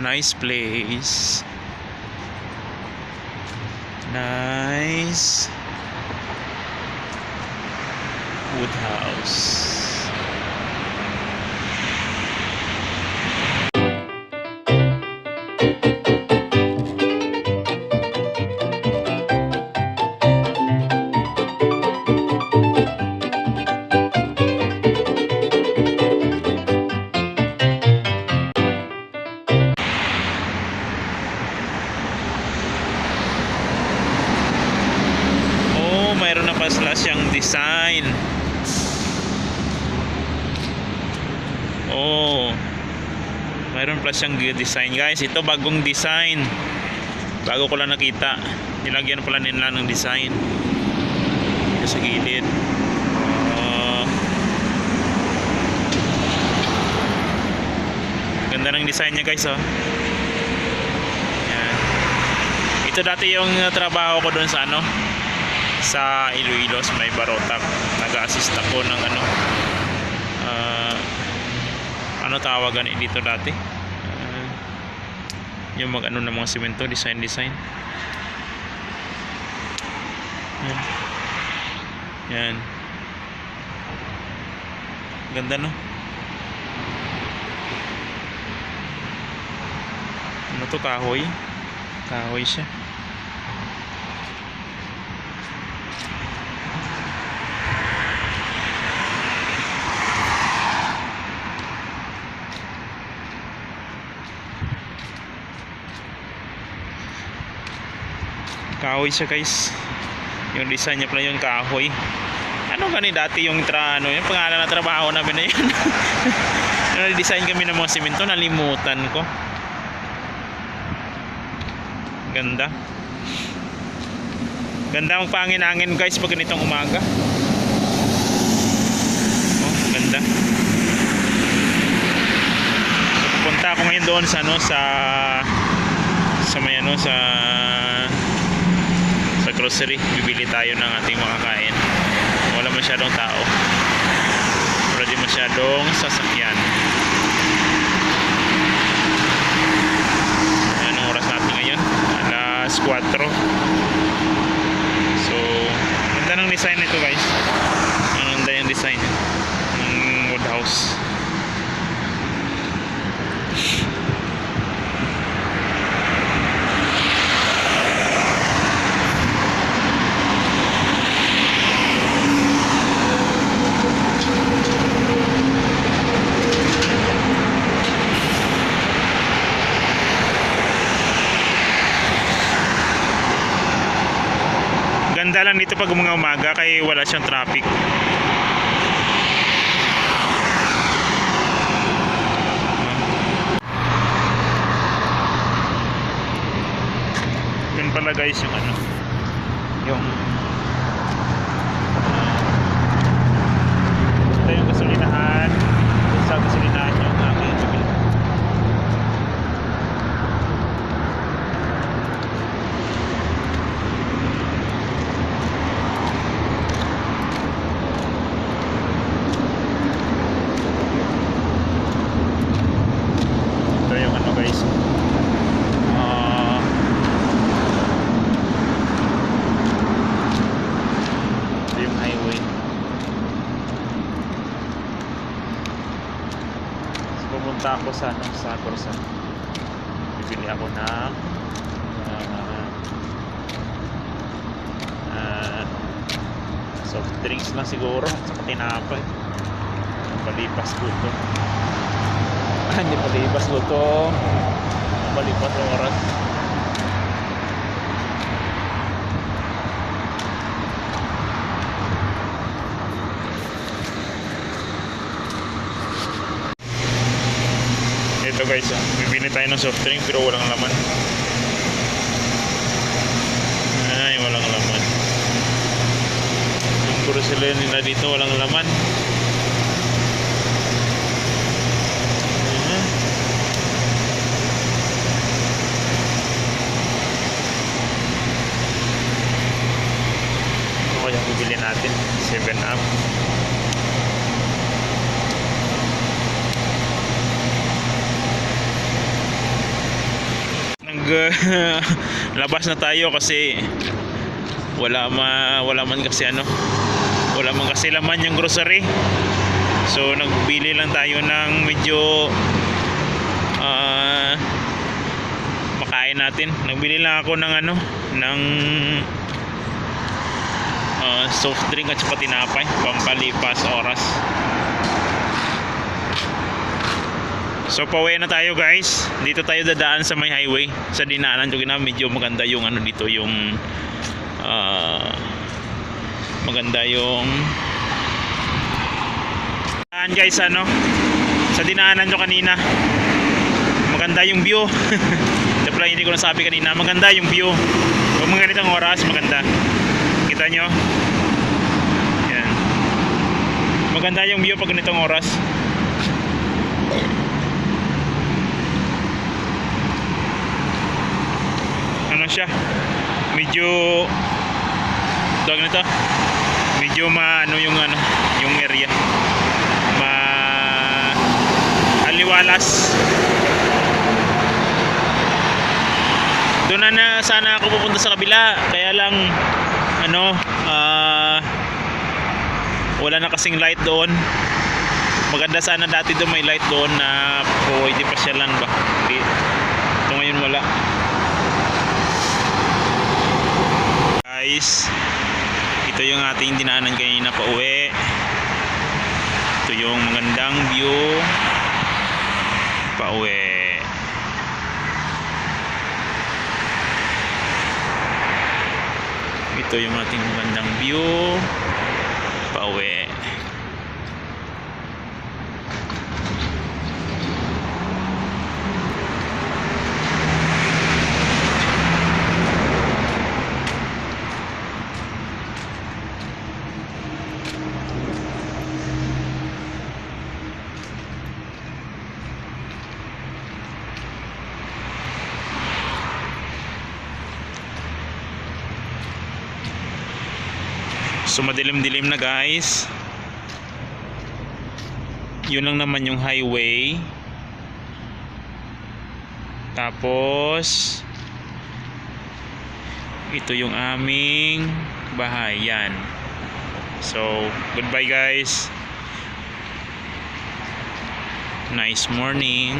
Nice place. Nice. Wood house. Sila siyang design. Oh. Mayroon pa siyang design, guys. Ito bagong design. Bago ko lang nakita. Nilagyan pala nila ng design. Sa gilid. Oh. Ganda ng design niya, guys, oh. Ito dati yung uh, trabaho ko doon sa ano, sa Iloilo sa may Barotac nag-assist ako ng ano ah, ano tawagan dito dati? Ah, yung mag ano ng mga simento design design. Yan. Yan. Ganda no? Ano to kahoy? Kahoy siya kahoy siya guys. Yung design niya pala yung kahoy. Ano gani dati yung tra ano yung pangalan na trabaho namin na yun? Ano design kami ng mga simento nalimutan ko. Ganda. Ganda ang pangin-angin guys pag ganitong umaga. Oh ganda. Punta ako ngayon doon sa ano sa sa may ano sa grocery bibili tayo ng ating makakain. Wala masyadong tao. Wala din masyadong sasakyan anong oras natin ngayon alas 4 so ganda ng design nito guys ang ganda yung design ng wood house Ganda lang dito pag mga umaga kaya wala siyang traffic. Yun pala guys yung ano yung uh, ito yung gasolinahan sa gasolinahan yung aking bibili. Ito yung ano guys. Ah. ito yung highway. So, pumunta ako sa ano, sa Corsa. Bibili ako ng ah, ah, soft drinks lang siguro at saka tinapay. Palipas to. Ah, hindi palipas to. Palipas oras. Ito guys, ah, bibili tayo ng soft drink pero walang laman. Ay, walang laman. Yung grocery nila dito walang laman. Ano kaya bibili natin? 7 up. labas na tayo kasi wala ma wala man kasi ano wala man kasi laman yung grocery. So nagbili lang tayo ng medyo ah makain natin. Nagbili lang ako ng ano ng ah, soft drink at saka tinapay pampalipas oras So pauwi na tayo guys. Dito tayo dadaan sa may highway. Sa dinaanan ko na medyo maganda yung ano dito yung ah, maganda yung daan guys ano? Sa dinaanan nyo kanina. Maganda yung view. Ito pala hindi ko nasabi kanina. Maganda yung view. Pag mga ganitong oras maganda. Kita nyo? Yan. Maganda yung view pag ganitong oras siya. Medyo tawag nito? Medyo ma ano yung ano yung area. Ma aliwalas doon na, na sana ako pupunta sa kabila. Kaya lang ano ah wala na kasing light doon. Maganda sana dati doon may light doon na pwede pa siya lang ba? Hindi. ito ngayon wala guys. Ito yung ating dinaanan kanina pa uwi. Ito yung magandang view pa uwi. Ito yung ating magandang view pa uwi So madilim-dilim na guys. Yun lang naman yung highway. Tapos ito yung aming bahay yan. So goodbye guys. Nice morning.